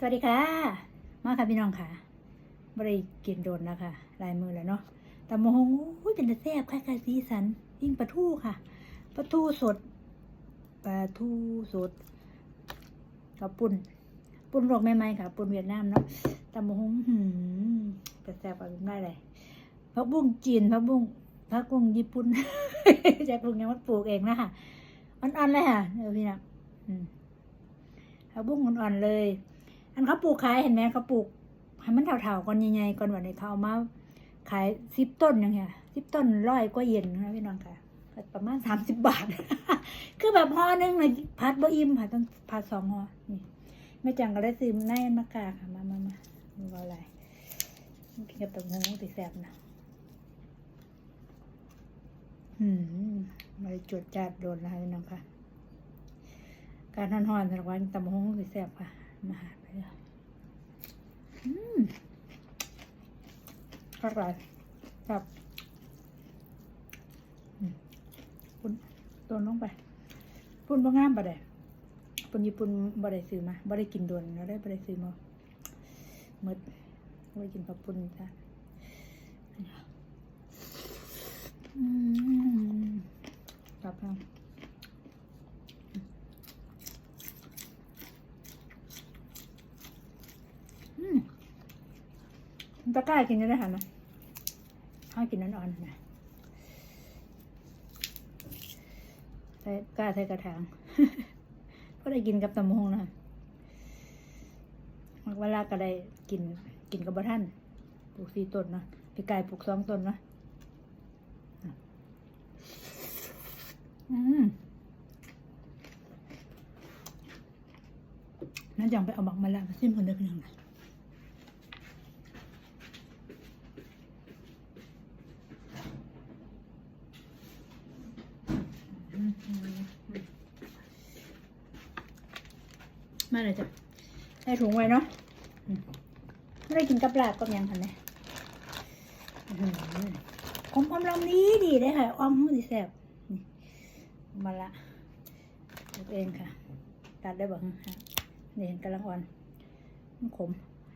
สวัสดีค่ะ มาค่ะพี่น้องค่ะบริกินโดนนะคะลายมือแล้วเนาะแต่โมโหอุ้ยเป็นแต่แซ่บค่ะค่ะสีสันยิ่งปลาทูค่ะปลาทูสดปลาทูสดกับปุ่นปุ่นโรกใหม่ๆค่ะ ปุ่นเวียดนามเนาะแต่โมโหหืมแต่แซ่บกว่าได้เลยผักบุ้งจีนผักบุ้งผักบุ้งญี่ปุ่นจากลุงยังมันปลูกเองนะคะอ่อนๆเลยค่ะเดี๋ยวพี่นะอืมผักบุ้งอ่อนๆเลย อันเขาปลูกขายเห็นไหมเขาปลูกให้มันเถาๆก่อนใหญ่ๆก่อนวันนี้เขาเอามาขายสิบต้นอย่างเงี้ยสิบต้นร้อยก็เย็นนะพี่น้องค่ะประมาณสามสิบบาท คือแบบห่อหนึงเลยพัดบ่อิ่มค่ะต้องพัดสองห่อนี่แม่จังก็ได้ซื้อในมะกาค่ะมามามาดูว่าอะไรกินกับตับหงติดแซ่บนะอืมมาจดจัดโดนแล้วค่ะพี่น้องค่ะ การทอนหอนสำหรับวันตับหงติดแซ่บค่ะมาหา อืมอร่อยครับปุ่นตัวลงไป ปุ่นบ่งามบ่ได้ปุ่นญี่ปุ่นบ่ได้ซื้อมาบ่ได้กินโดวนแล้วได้บ่ได้ซื้อมาหมดบ่ได้กินกับปุ่นจ้ะอืมครับครับ อืม ตะกร้ากินได้ค่ะนะข้าวกินนั่นอ่อนนะใส่กล้าใส่กระถางก็ได้กินกับตำมงนะมักเวลาก็ได้กินกินกับบ่ท่านปลูกสี่ต้นนะพี่กายปลูกสองต้นนะอืมนั่นจังไปเอาบักมาแล้วมาซิมคนเดียวเพียงนะ มาเลยจ้ะใส่ถุงไว้เนาะอืมไม่ได้กินกับลาบกับหยังคันเนี่ยอมอมลำนี้ดีเลยค่ะออมมือดีแซ่บนี่มาละตัดเองค่ะ ตัดได้บ่ฮะนี่เห็นกำลังอ่อนมันขม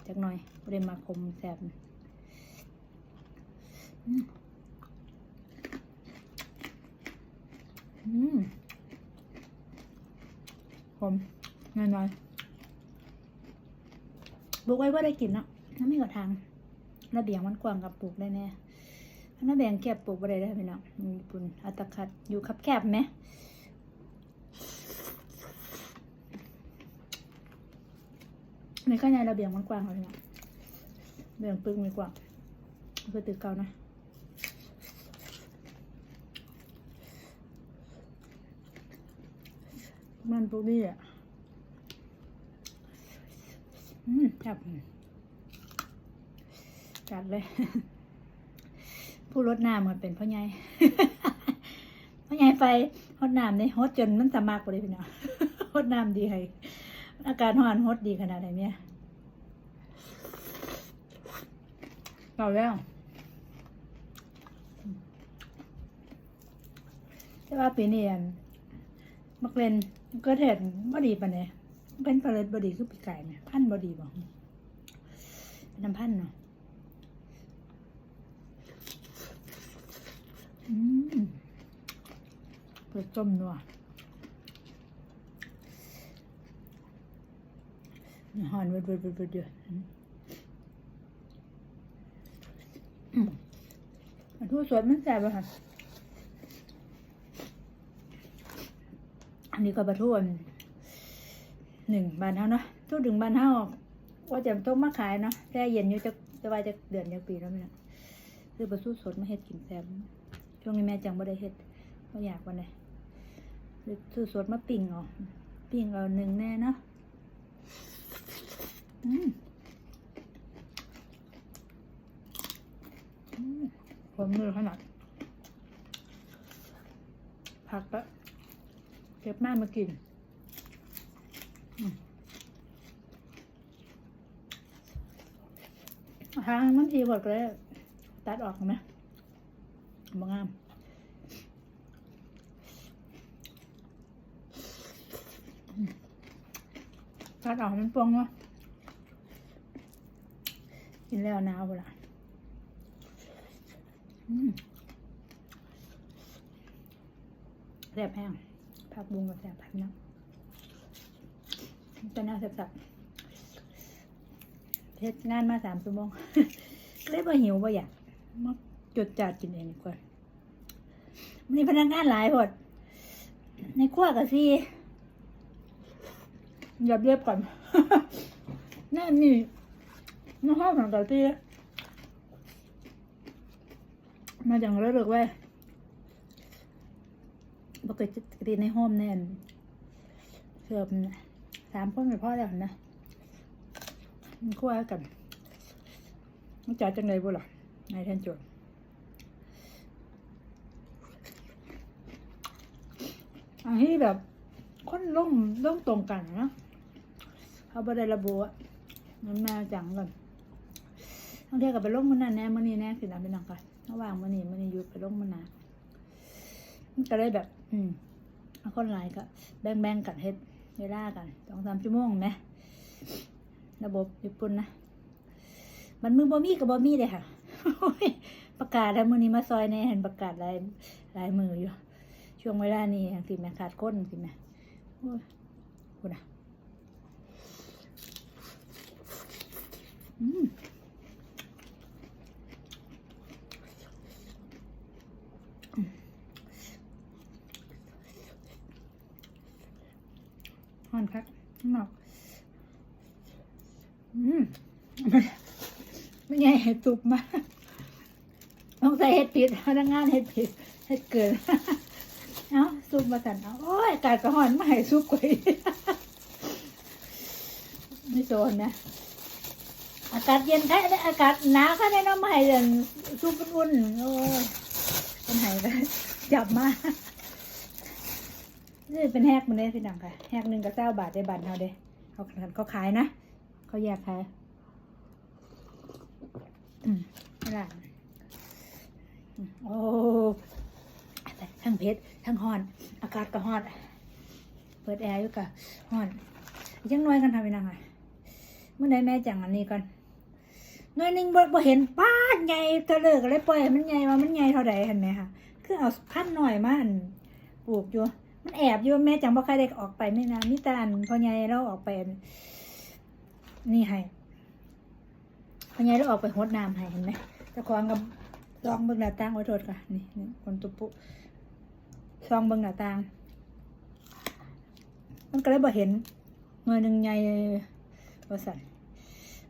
จักหน่อยไม่ได้มาขมแซ่บ อืมอืมน้อยๆปลูกไว้ว่าได้กินเนาะถ้าไม่กระทางระเบียงมันกว้างกับปลูกได้แน่ถ้าระเบียงแคบปลูกไ่ได้ได้พี่น้องมีปุ่นอัตคัดอยู่คับแคบไหมในข้างในระเบียงมันกว้างค่ะพี่น้องระเบียงปึ้งมีกว้างเพื่อตึกเก่านะ มันพวกนี้อะอืมจับจัดเลย ผู้รดน้ำมันเป็นพ่อใหญ่พ่อใหญ่ไฟฮดน้ำนี่ฮดจนมันสามารถไปเลยพี่น้องฮดน้ำดีให้อาการหอนฮดดีขนาดไหนเนี่ยเอาแล้วแต่ว่าปีนี้อันมักเล่น ก็เด็ดบอดีปะเนี่ยเป็นผลิตบอดีคือปีไก่เนี่ยพันบอดีบอกเป็นน้ำพันเนาะอืมเปิดจมนัวหอนเวิร์ดเวิร์ดเวิร์ดเวิร์ดเยอะมันทุกส่วนมันแสบอะค่ะ นนี้ก็ประท้วนหนึ่งบานเท่าเนาะทุกถึงบานเท่าว่าจะต้องมาขายเนาะแช่เย็นอยู่จะจะว่าจะเดือนจะปีแล้วไหมนะคือประสู้สดมาเฮ็ดกินแซ่บช่วงนี้แม่จังบ่ได้เฮ็ดบ่อยากวันไหนหรือซื้อสดมาปิ้งเอาปิ้งเอาหนึ่งแน่เนาะอืมอืมผมมือขนาดผักก็ เก็บมามากินอืมหางมันทีหมดเลยตัดออกไหมบางงามตัดออกมันปวงเนาะกินแล้วหนาวเวลาแซ่บแห้ง ผักบุงกับแซ่บผักน้ำจะน่าแซ่บๆเฮ็ดงานมาสามชั่วโมงเลยบ่หิวบ่อยากมาจดจัดกินเองดีกว่าวันนี้พนักงานหลายหดในครัวกับซี่หยับเรียบก่อนนั่นนี่น้องห้องของกับซี่มาจังเลยเลิกเว้ย ปกติกติในห้องแน่นเกือบสามคนเป็นพ่อแล้วนะมันครัวกันมันจ่ายจังเลยบ่ล่ะนายท่านโจรอันที่แบบคนล่งล่งตรงกันนะเขาบ่ได้ระบุอะมันมาจังกันทั้งเทียกับไปลงมือนั่นแน่มือนี้แน่สินะเป็นนังกันระหว่างมือนี้มือนี้หยุดไปลงมือนามันก็เลยแบบ อืมเอาคนหลายก็แบ่งแบ่งๆกันเฮ็ดเวลากันสองสามชั่วโมงไหมระบบญี่ปุ่นนะมันมือบ่มีกับบ่มีเลยค่ะประกาศแล้วมือนี้มาซอยแน่เห็นประกาศลายลายมืออยู่ ช่วงเวลานี้ยังสิแม่ขาดก้นสิแม่โอ้ยคุณอะอืม ฮอนครับข้างนอกอืมไม่ไงเห็ดตุกมากต้องใส่เห็ดผิดพนักงานเห็ดผิดเห็ดเกินเอาซุปมาสั่นเอาโอ้ยอากาศกระหอนมาให้ซุปกวยไม่โซนนะ อากาศเย็นแค่ได้อากาศหนาวแค่ได้น้ำมาให้เดินซุปอุ่นๆโอ้ยเป็นไห้ก็จับมา นี่เป็นแฮกมันเลยพี่น้องค่ะแฮกหนึ่งกับเจ้าบาทได้บัตรเขาเด้เขาเขาขายนะเขาแยกขายอืมนี่แหละโอ้ทั้งเพชรทั้งฮอน อากาศก็ฮอน เปิดแอร์อยู่กับฮอนยังน้อยกันทำไปนังไงเมื่อใดแม่จังอันนี้ก่อนหน้อยหนึงบ่บ่เห็นป้าใหญ่เธอเลิกก็เลยปล่อยมันใหญ่ว่ามันใหญ่เท่าใดเห็นไหมคะคือเอาพันหน่อยมาอันปลูกอยู่ มันแอบอยู่แม่จังบ่ใครได้ออกไปไม่นานนี่ตาอันพอใหญ่เราออกไปนี่ให้พอไงเราออกไปหดน้ำให้เห็นไหมเจะคลองกับซองเบิ้งหน้าต่างไว้โทษค่ะนี่นี่คนตุปุซองเบิ้งหน้าต่าง มันก็เลยบ่เห็นเงินหนึ่งใหญ่ว่าสั่น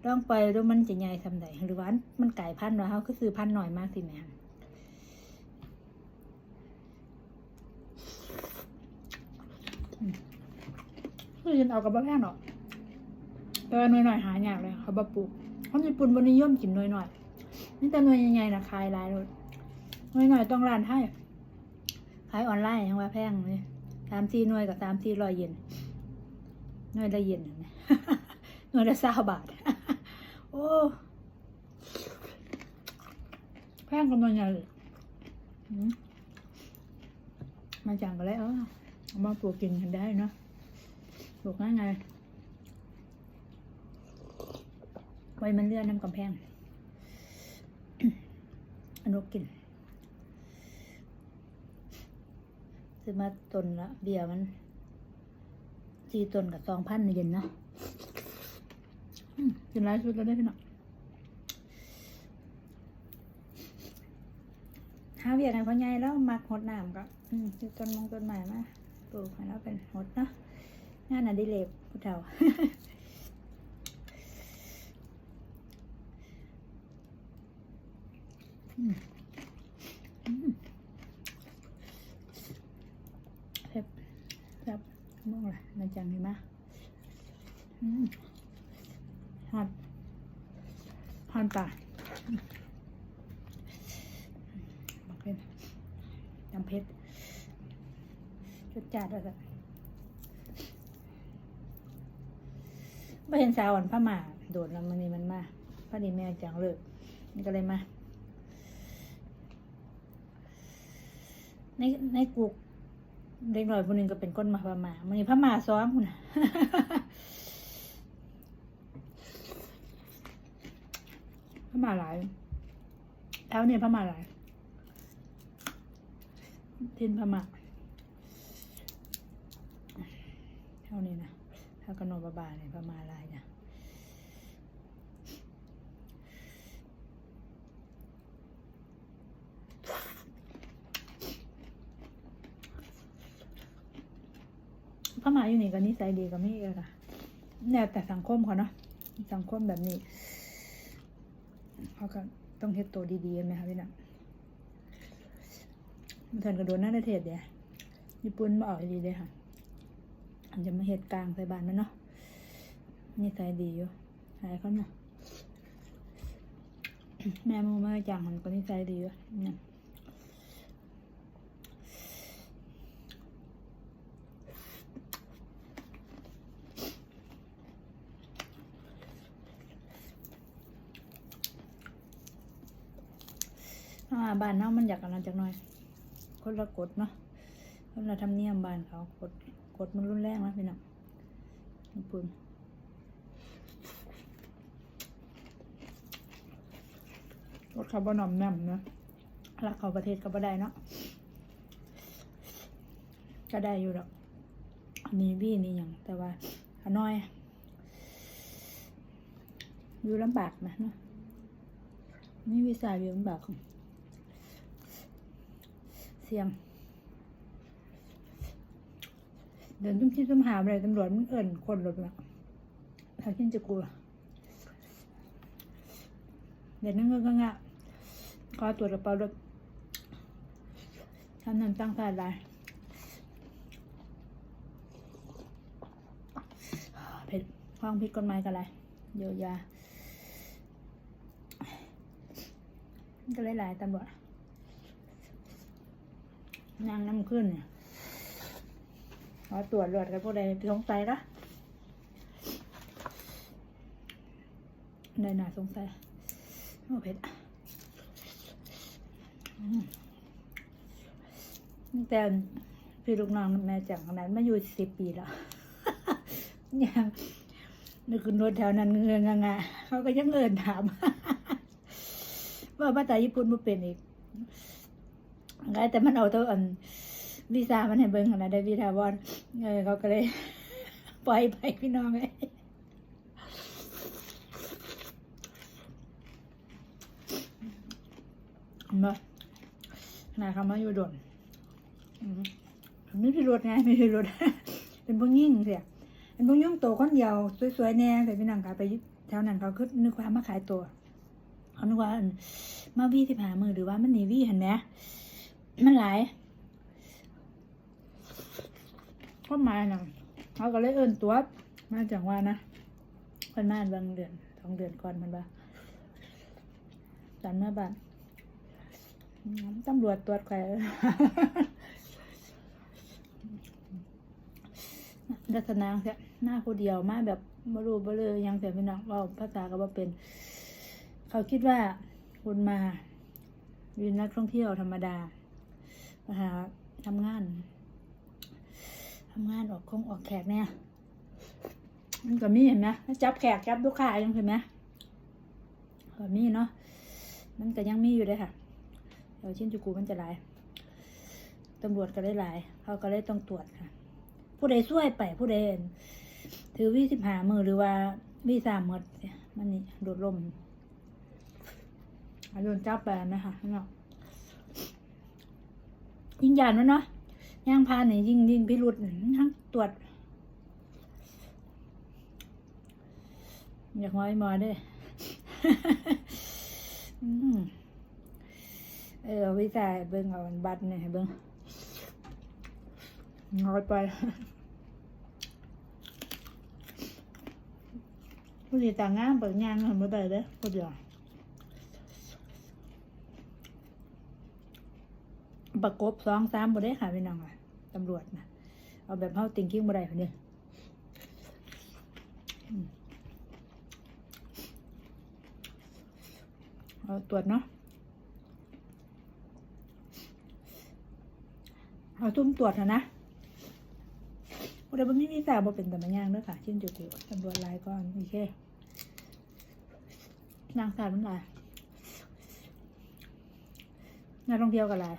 ลองไปดูมันจะใหญ่ทำใดหรือว่ามันไก่พันธุ์เนาเขาก็ซื้อพันธุ์หน่อยมากสิแม่ คือฉันเอากับบ้าแพงหรอกแต่หน่อยหน่อยหายากเลยเขาบะปลูกคนญี่ปุ่นบนิยมกินน้อยหน่อยนี่แต่หน่วยใหญ่ๆนะขายหลายเลยหน่วยหน่อยต้องร้านให้ขายออนไลน์ยังว่าแพงเลยสามสี่หน่วยกับสามสี่ร้อยเยนหน่วยละเยนนหน่วยละเศร้าบาท โอ้แพงกันมาใหญ่เลยมาจังก็แล้วเออมาปลูกกินกันได้เนาะ ปลูกง่ายๆไว้มันเลื่อนน้ำกำแพงอนุกินซื้อมาตนละเบียร์มันสี่ตนกับสองพันเย็นนะอืมกินไรสุดแล้วได้พี่น้องหาเบียร์กันเพราะไงแล้วมักหดน้ำก็อืมซื้อต้นมงต้นใหม่มาปลูกให้แล้วเป็นหดเนาะ งานอดิเรกผู้เฒ่าอืมอืมเผ็ดแบบมองลยมันจังเห็นไหมอืมฮอนฮอนปลาบอกเป็นน้ำเผ็ดจุดจัดแล้วกั ไม่เห็นสาวอ่อนผ้าหมาโดดแล้วมันนี่มันมาพอดีแม่จังเลิกนี่ก็เลยมา ในในกุกเด็กหน่อยคนหนึ่งก็เป็นก้นมาพม่ามันนี่พม่าซ้อมคุณน่ะอพม่าหลายแถวเนี้พม่าหลายทินพม่าแถวนี้นะ ถวกระนบบาเนี่ยพม่าหลายจ้ะพม่าอยู่นี่ก็นิสัยดีก็มีเองค่ะแนวแต่สังคมเขาเนาะสังคมแบบนี้เขาก็ต้องเฮ็ดตัวดีๆไหมคะพี่น้องมันทันกระโดดหน้าประเทศเดียญี่ปุ่นมาออกดีเลยค่ะ จะมาเฮ็ดกลางใส่บานมันเนาะนี่ใส่ดีอยู่หายเขาเนาะแม่มูมาจังมันก็นิสัยดีอยู่เนี่ยบ้านเนาะมันอยากกันจากหน่อย คนละกฎเนาะคนละทำเนียมบ้านเขากฎ กฎมันรุนแรงนะพี่น้องญี่ปุ่นกฎเขาบ่หน่อมแนมนะรักเขาประเทศก็บ่ได้เนาะก็ได้อยู่หรอกนี่วี่นี่อย่างแต่ว่าฮานอยอยู่ลำบากนะเนาะนี่วิสาอยู่ลำบากเสียง เดินตุ้มที่ตุ้มหาอะไรตำรวจมันเอิ่นคนรถนะถ้าขึ้นจะกลัวเดี๋ยวนั่งเงงะขอตรวจกระเป๋ารถทำนันตั้งสายได้เผ็ดห้องผิดกฎหมายกันไรเยียวยาก็หลายๆตำรวจนางน้ำขึ้นเนี่ย ขอตรวจเลือดกันพวกใดสงสัยละในหนาสงสัยโอ้เผ็ดแต่พี่ลูกน้องแม่จังขนาดมาอยู่สิบปีแล้วยังนึกขึ้นรถแถวนั้นเงืองงะเขาก็ยังเอินถาม ว่าภาษาญี่ปุ่นมันเป็นอีกไงแต่มันเอาตัวอัน วีซ่ามันให้เบิ่งขนาดได้วีทาวอนเออเขาก็เลย ปล่อยไปพี่น้องไงมาขนาดเขามาอยู่โดนอืมไม่พิรุธไงไม่พิรุธเป็นพวกยิ่งเสียเป็นพวกยิ่งโตคนเดียวสวยๆแน่แต่พี่น้องค่ะไปแถวนั้นเขาคือนึกว่ามาขายตัวเขานึกว่ามาวีสิบหามือหรือว่ามันนีวีเห็นไหมมันหลาย ก็มาหนังเขาก็เลยเอินตัว มาจากว่านะคนมาบางเดือนสองเดือนก่อนมันบ้าจันมาบ้านอืมตำรวจตรวจใครลักษณะเสียหน้าผู้เดียวมาแบบบรูบเลยยังแต่ไม่นักว่าภาษาก็ว่าเป็น เขาคิดว่าคุณมาวินนักท่องเที่ยวธรรมดามาหาทำงาน ทำงานออกคงออกแขกเนี่ยมันก็มีเห็นไหมจับแขกจับลูกค้ายังเห็นไหมก็มีเนาะมันก็ยังมีอยู่เลยค่ะเดี๋ยวชิ้นจูกูมันจะหลายตำรวจก็ได้หลาย เขาก็เลยต้องตรวจค่ะ ผู้ใดช่วยไปผู้ใดถือวีสิบหามือหรือว่าวีสามหมดเนี่ยมันนี่โดดลมโดนจับไปนะคะเนาะยิงยานวะเนาะ ย่างพาไหนยิงยิงพิรุษทั้งตรวจ อยากมอ้หมอด้วยเออวิจัยเบิ่งเอาบัตรเนี่ยเบิ่งงอยไปผู้ดีต่างงามเปิดงานทำไม่ได้เด้อผู้เดียว ประกบสองสามบ่ได้ค่ะพี่น้องอะตำรวจนะเอาแบบเฮาติงกิ้งบ่ได้คนนี้เอาตรวจเนาะเอาซุ่มตรวจนะนะบ่ได้บ่มีวีซ่าบ่เป็นต่มันย่างเด้อค่ะเช่นจุกุตำรวจลายก่อนโอเคนางสารมันหลายนักท่องเที่ยวกันหลาย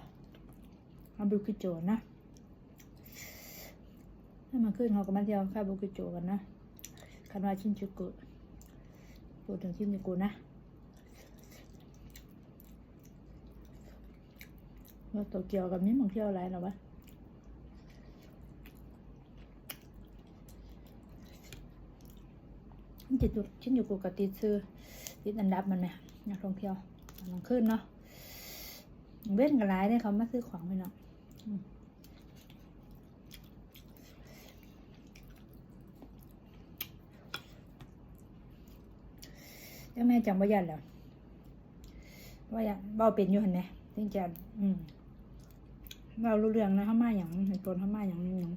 อาบุกิโจนะถ้ามาขึ้นเขาก็มาเที่ยวคาบุกิโจกันนะคันว่าชินจูกุพูดถึงชินจูกุนะว่าโตเกียวกับนี้มองเที่ยวอะไรหรอวะชินจูชินจูกุกับติดซื้อติดอันดับมันไหมนักท่องเที่ยวมันขึ้นเนาะ เว้นกันหลายเนี่ยเขามาซื้อของไปเนาะเจ้าแม่จำว่ายันแล้วว่ายันเบาเป็นอยู่เหันเนี่ยจริงจังอืมเบารู้เรื่องนะข้ามาอย่างเห็นตัวข้ามาอย่างนี้อย่าง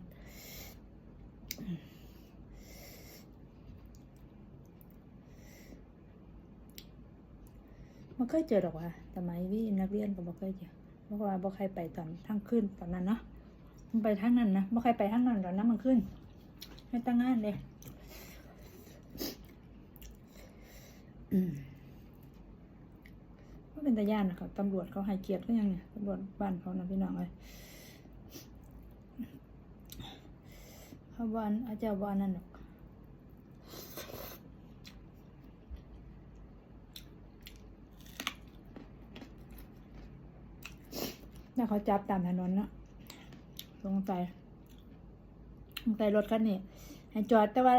มันเคยเจอหรอกวะสมัยวินักเรียนก็บอกเคยเจอบอกว่าบอกใครไปตอนทั้งขึ้นตอนนั้นเนาะมันไปทั้งนั้นนะบอกใครไปทั้งนั้นตอนนั้นมันขึ้นให้ตั้งงานเลยก็เป็นตาย่านนะครับตำรวจเขาให้เกียรติก็ยังเนี่ยตำรวจบ้านเขานะพี่น้องเลยเขาบ้านอาจารย์บ้านนั่นหรอก ถ้าเขาจับตามถนนเนาะสงสัยสงสัยรถคันนี้ให้จอดแต่ว่า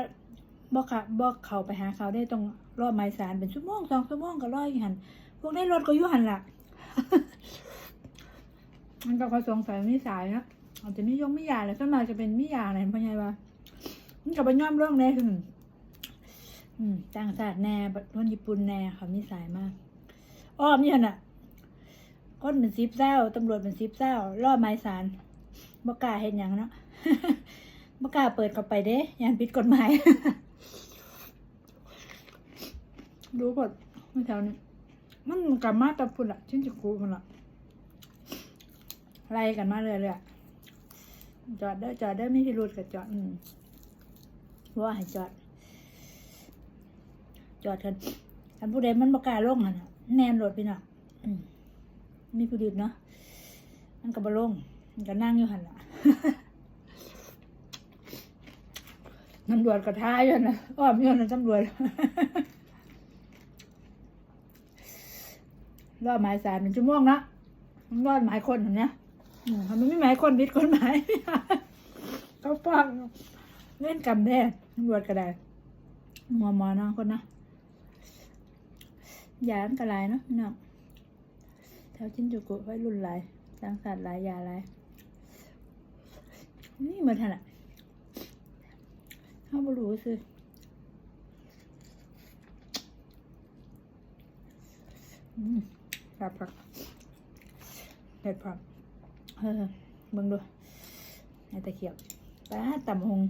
บอกขับบอกเขาไปหาเขาได้ตรงรอบไม้สารเป็นชั่วโมงสองชั่วโมงก็รออยู่หันพวกได้รถก็อยู่หันละมันก็เขาสงสัยไม่สายนะอาจจะไม่ยงไม่ยาเลยส่วนมากจะเป็นไม่ยาอะไรพ่อใหญ่ว่ามันกับไปย่อมเรื่องเลยอืมต่างชาติแน่คนญี่ปุ่นแน่เขามีสายมากอ้อมนี่หันอะ คนเป็นซิบเศร้าตำรวจเป็นซิบเศร้าล่อไม้สารบกล้าเห็นอย่างเนาะบกล้าเปิดเข้าไปเด้ยันผิดกฎหมายรู้กดไม่แถวนี้มันกลับมาตะพุ่นละชิ้นจะกูมันละไล่กันมาเลยเลยอะจอดเด้อจอดเด้อไม่พิรุดกับจอด อืมว่าให้จอด จอดกันอันผู้ใดมันบกล้าลงอะแนนรถพี่น่ะอืม มีผู้ดื่มเนาะมันกับบลงมันก็นั่งอยู่หันละตำรวจก็ท้ายอยู่นะอ้อมอยู่นะตำรวจรอดหมายสารเป็นชั่วโมงนะมันรอดหมายคนอย่างเนี้ยอืมมันไม่หมายคนผิดกฎหมายเขาฟังเล่นกรรมแท้ตำรวจก็ได้มัวมอเนาะคนนะยาอันตรายเนาะพี่น้อง แถวชินจูกุไว้รุ่นหลายสังสรรค์หลายยาหลาย นี่เหมือนทันอะเขาบรู้สิอืมผักผักเผ็ดผักเออเบิ่งดูไอ้ตะเขียบป้าต่ำหง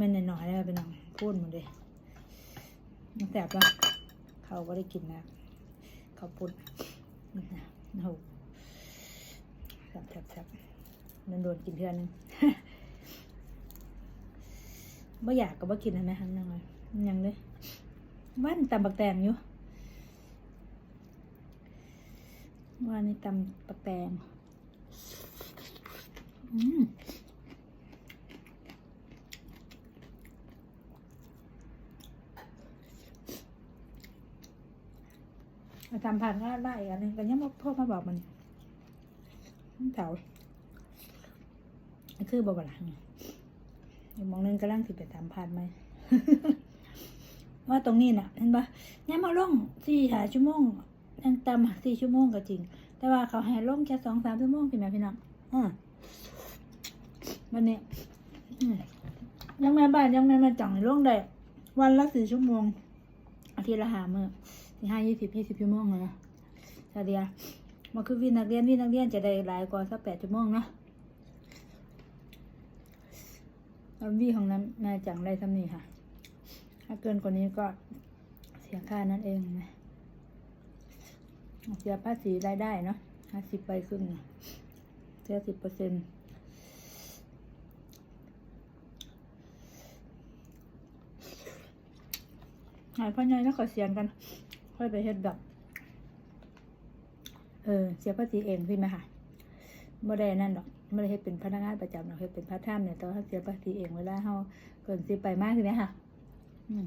มันหน่อยๆเลยเป็นหนังพูดหมดเลยมันแสบปะเขาก็ได้กินนะเขาปุ่นนะ โอ้โหแซ่บแซ่บแซ่บนันโดนกินเทือนนึงบ่อยากก็บ่กินนะแม่ทั้งนั้นเลยยังเลยว่านตำบักแตงอยู่ว่านี่ตำบักแตงอืมเอา ทำผ่านก็ได้อีกอันนึงแต่ยังพ่อมาบอกมันมันเถาคือบอกว่าหลังมองนึงกำลังสิไปตามผ่านไหมว่าตรงนี้น่ะเห็นปะเนี่ยมาลงสี่หาชั่วโมงยังตำสี่ชั่วโมงก็จริง แต่ว่าเขาให้ลงแค่สองสามชั่วโมงสิแม่พี่น้องอ่าวันนี้ยังแม่บ้านยังแม่มาจังให้ลงได้วันละสี่ชั่วโมงอาทิตย์ละหาเมื่อ สี่ห้ายี่สิบยี่สิบชั่วโมงเลยนะแต่เดียมันคือวินนักเรียนวินนักเรียนจะได้หลายกว่าสักแปดชั่วโมงเนาะแล้ววีของนั้นแม่จังได้ทำนี่ค่ะ ถ้าเกินกว่านี้ก็เสียค่านั่นเองนะเสียภาษีรายได้เนาะห้าสิบไปครึ่งน่ะเสียสิบเปอร์เซ็นต์หายพ่อใหญ่แล้วก็เสียนกัน ค่อยไปเฮ็ดแบบ เออ เสียภาษีเองพี่ไหมคะไม่ได้นั่นหรอกไม่ได้ให้เป็นพนักงานประจำหรอกให้เป็นพาร์ทไทม์เนี่ยต่ว่าเสียภาษีเองเวลาเขาเกินสิไปมากใช่ไหมคะอืม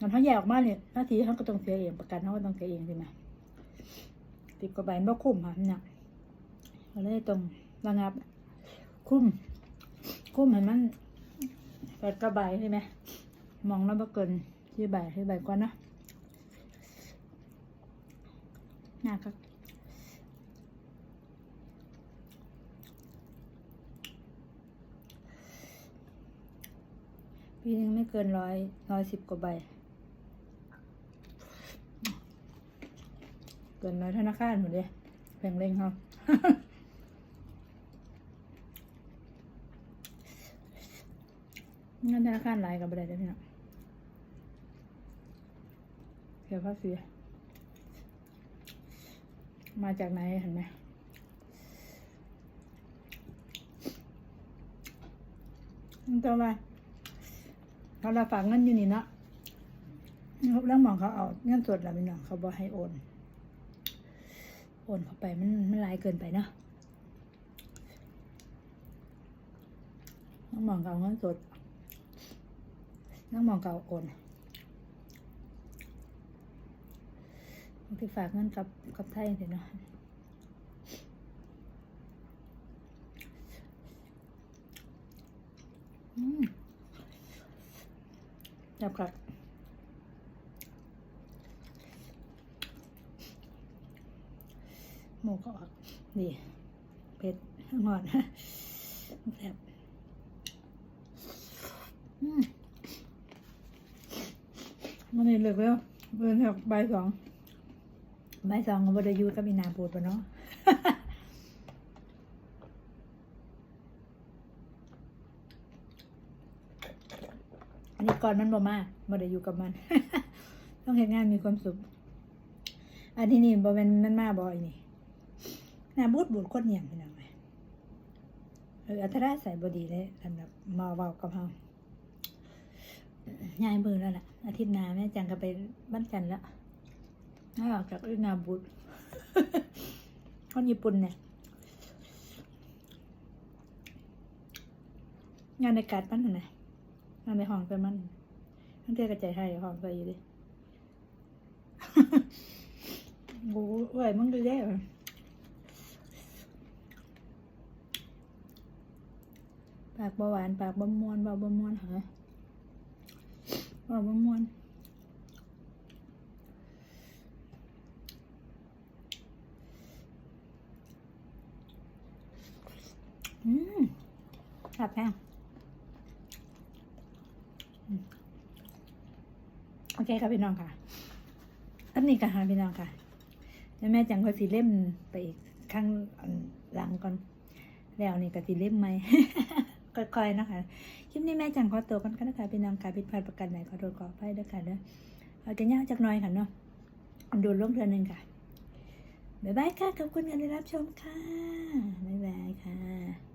มันเขาแยกออกมาเนี่ยหน้าที่เขาก็ต้องเสียเองประกันเขาก็ต้องเสียเองใช่ไหมติดกว่าใบบ่คุ้มค่ะเนี่ยก็เลยต้องระงับ คุ้ม คุ้มเห็นมันเปิดกระใบใช่ไหมมองแล้วบ่เกิน ที่ใบที่ใบก่อนนะน่าครับปีนึงไม่เกินร้อยร้อยสิบกว่าใบ เกินร้อยธนาคารหมดเลยแพงเร่งเขาเงินธนาคารหลายกับอะไรได้พี่น้องเสียภาษีมาจากไหนเห็นไหมตัวมาเขาเราฝากเงินอยู่นี่เนาะเขาแล้วหมองเขาเอาเงินสดแล้วพี่น้องเขาบอกให้โอน โอนเข้าไปมันมันลายเกินไปเนาะน้องหมองเขาเอาเงินสดน้องมองเก่าโอน ไปฝากเงินกับกับไทยเดี๋ยวนะอืมจับกับหมูก็ออกดีเผ็ดงอนแซ่บอืมมันนี่เลิกแล้วเดินแถวบ่ายสอง บ่สองก็บ่ได้ยูกับอีนาปูดปะเนาะอันนี้ก่อนมันบ่มาบ่ได้อยู่กับมัน ต้องเห็นงานมีความสุข อันที่นี่บ่แม่นมันมาบ่อยนี่หน้าบูดบูดโคตรเหี่ยมพี่น้องเอ้ยเอออัตราใส่บ่ดีเลยสำหรับมาเว้ากับเฮาย้ายมือแล้วล่ะ อาทิตย์หน้าแม่จังก็ไปบ้านจันแล้ว ให้ออกจากอุนาบุตรคนญี่ปุ่นเนี่ยงานในการปั้นน่ะนงานในห้องไปมันทั้งเทกระจายให้ห้องไปอยู่ดิโอ้ยเอ้ยมึงดูได้เหรอปากเบาหวาน ปากบะมวนเบาบะมวนเหรอว่าบ่ม่วน อืมขับแพงโอเคค่ะพี่น้องค่ะตั้นี้กันค่ะพี่น้องค่ะแล้วแม่จังก็สีเล่มไปอีกข้างหลังก่อน แล้วนี่ก็สีเล่มไหมค่อยๆนะคะคลิปนี้แม่จังขอตัวกันกันนะคะพี่น้องค่ะผิดพลาดประกันไหนขอโทษขออภัยด้วยค่ะเด้อเอาจะยากจักน่อยค่ะเนาะดูลงเทือหนึ่งค่ะบ๊ายบายค่ะขอบคุณการได้รับชมค่ะบ๊ายบายค่ะ